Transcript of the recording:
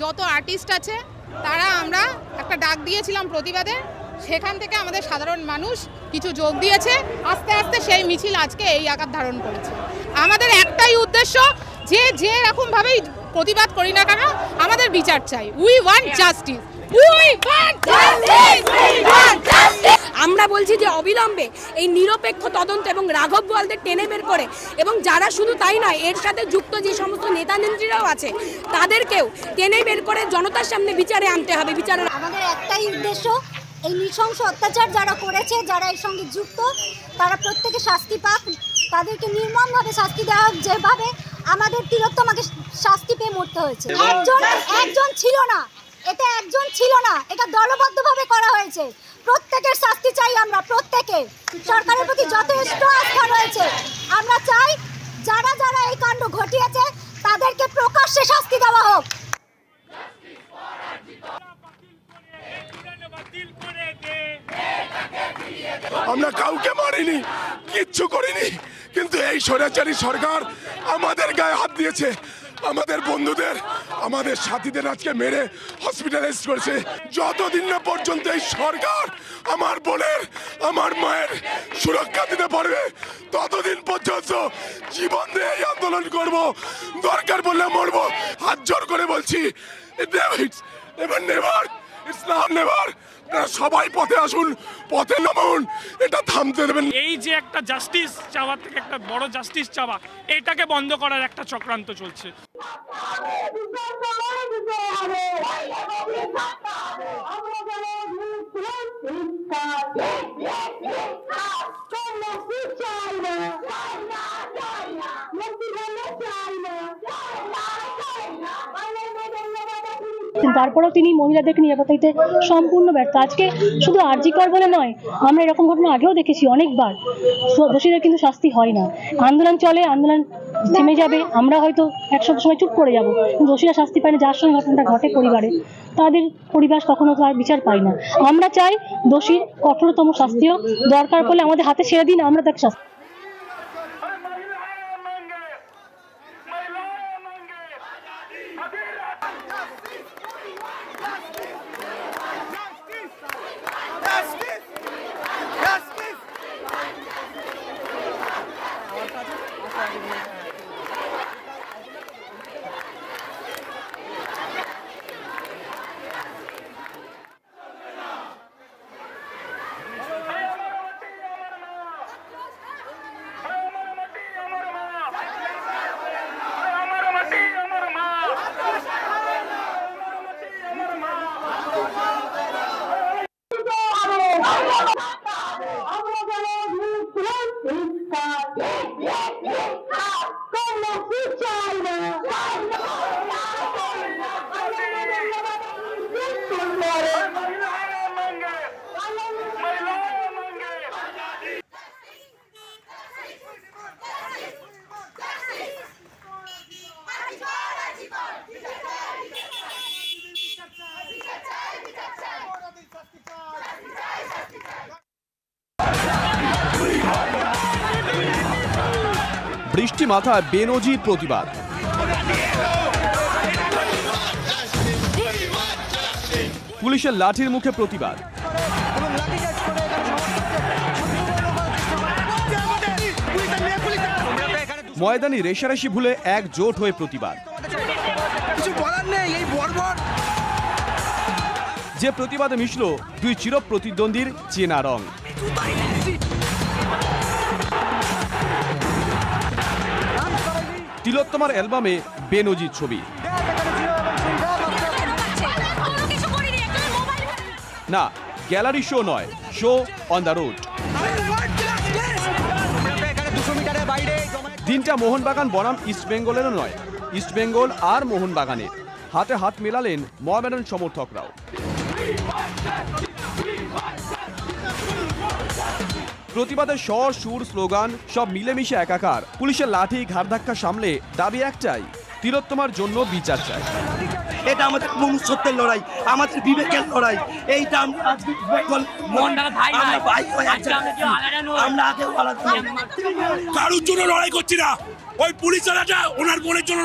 যত আর্টিস্ট আছে, তারা আমরা একটা ডাক দিয়েছিলাম প্রতিবাদে। সেখান থেকে আমাদের সাধারণ মানুষ কিছু যোগ দিয়েছে। আস্তে আস্তে সেই মিছিল আজকে এই আকার ধারণ করেছে। আমাদের একটাই উদ্দেশ্য, যে যে রকমভাবেই প্রতিবাদ করি না কেন? আমাদের বিচার চাই। We want justice we we আমরা বলছি যে অবিলম্বে এই নিরপেক্ষ তদন্ত এবং রাঘব বোয়ালদের টেনে বের করে এবং যারা শুধু তাই নয় এর সাথে যুক্ত যে সমস্ত নেতা নেত্রীরাও আছে তাদেরকেও টেনে বের করে জনতার সামনে বিচারে আনতে হবে বিচারের আমাদের একটাই উদ্দেশ্য এই নৃশংস অত্যাচার যারা করেছে যারা এর সঙ্গে যুক্ত তারা প্রত্যেকে শাস্তি পাক। তাদেরকে নির্মমভাবে শাস্তি দেওয়া হোক যেভাবে আমাদের তিলোত্তমাকে শাস্তি পেয়ে মরতে হয়েছে। একজন একজন ছিল না। এটা একজন ছিল না। এটা দলবদ্ধভাবে করা হয়েছে। প্রত্যেকের শাস্তি চাই আমরা প্রত্যেকে সরকারের প্রতি যথেষ্ট আস্থা রয়েছে। আমরা চাই যারা যারা এই কাণ্ড ঘটিয়েছে তাদেরকে প্রকাশ্যে শাস্তি দেওয়া হোক। আমরা কাউকে মারিনি কিচ্ছু করিনি। কিন্তু এই স্বৈরাচারী সরকার আমাদের গায়ে হাত দিয়েছে। আমাদের বন্ধুদের, আমাদের সাথীদের আজকে মেরে হসপিটালাইজ করেছে। যতদিন না পর্যন্ত এই সরকার আমার বোনের, আমার মায়ের সুরক্ষা দিতে পারবে, ততদিন পর্যন্ত জীবন দিয়ে এই আন্দোলন করব। দরকার বললে মরবো। হাত জোর করে বলছি নেভার ইটস নট নেভার। আপনারা সবাই পথে আসুন পথে নামুন এটা থামতে দেবেন। এই যে একটা জাস্টিস চাওয়া থেকে একটা বড় জাস্টিস চাওয়া এটাকে বন্ধ করার একটা চক্রান্ত চলছে। তারপরেও তিনি মহিলাদেরকে নিরাপত্তা দিতে সম্পূর্ণ ব্যর্থ। আজকে শুধু আর্জিকর বলে নয়, আমরা এরকম ঘটনা আগেও দেখেছি অনেকবার। দোষীদের কিন্তু শাস্তি হয় না। আন্দোলন চলে, আন্দোলন থেমে যাবে, আমরা হয়তো একশো সময় চুপ করে যাব। দোষীরা শাস্তি পায় না, যার সঙ্গে ঘটনাটা ঘটে পরিবারে, তাদের পরিবার কখনো তার বিচার পায় না। আমরা চাই দোষীর কঠোরতম শাস্তি হোক দরকার পড়লে আমাদের হাতে ছেড়ে দিন, আমরা তাকে শাস্তি বৃষ্টি মাথায় বেনজির প্রতিবাদ। পুলিশের লাঠির মুখে প্রতিবাদ। ময়দানি রেশারেশি ভুলে এক জোট হয়ে প্রতিবাদ। যে প্রতিবাদে মিশল দুই চির প্রতিদ্বন্দ্বীর চেনা রং। তিলোত্তমার অ্যালবামে বেনজির ছবি। না, গ্যালারি শো নয়, শো অন দ্য রোড দিনটা মোহনবাগান বনাম ইস্টবেঙ্গলেরও নয় ইস্টবেঙ্গল আর মোহনবাগানের। হাতে হাত মেলালেন মহামেডান সমর্থকরাও। প্রতিবাদের স্বর সুর স্লোগান সব মিলেমিশে একাকার। পুলিশের লাঠি ঘাড় ধাক্কা সামলে দাবি একটাই তিলোত্তমার জন্য বিচার চাই। এটা আমাদের মনুষ্যত্বের লড়াই আমাদের বিবেকের লড়াই। এইটা আমরা আজকে আমরা ভাই হয়ে আছি। আমরা আগেও আলাদা কারোর জন্য লড়াই করছি না। ওই পুলিশ ওনার বোনের জন্য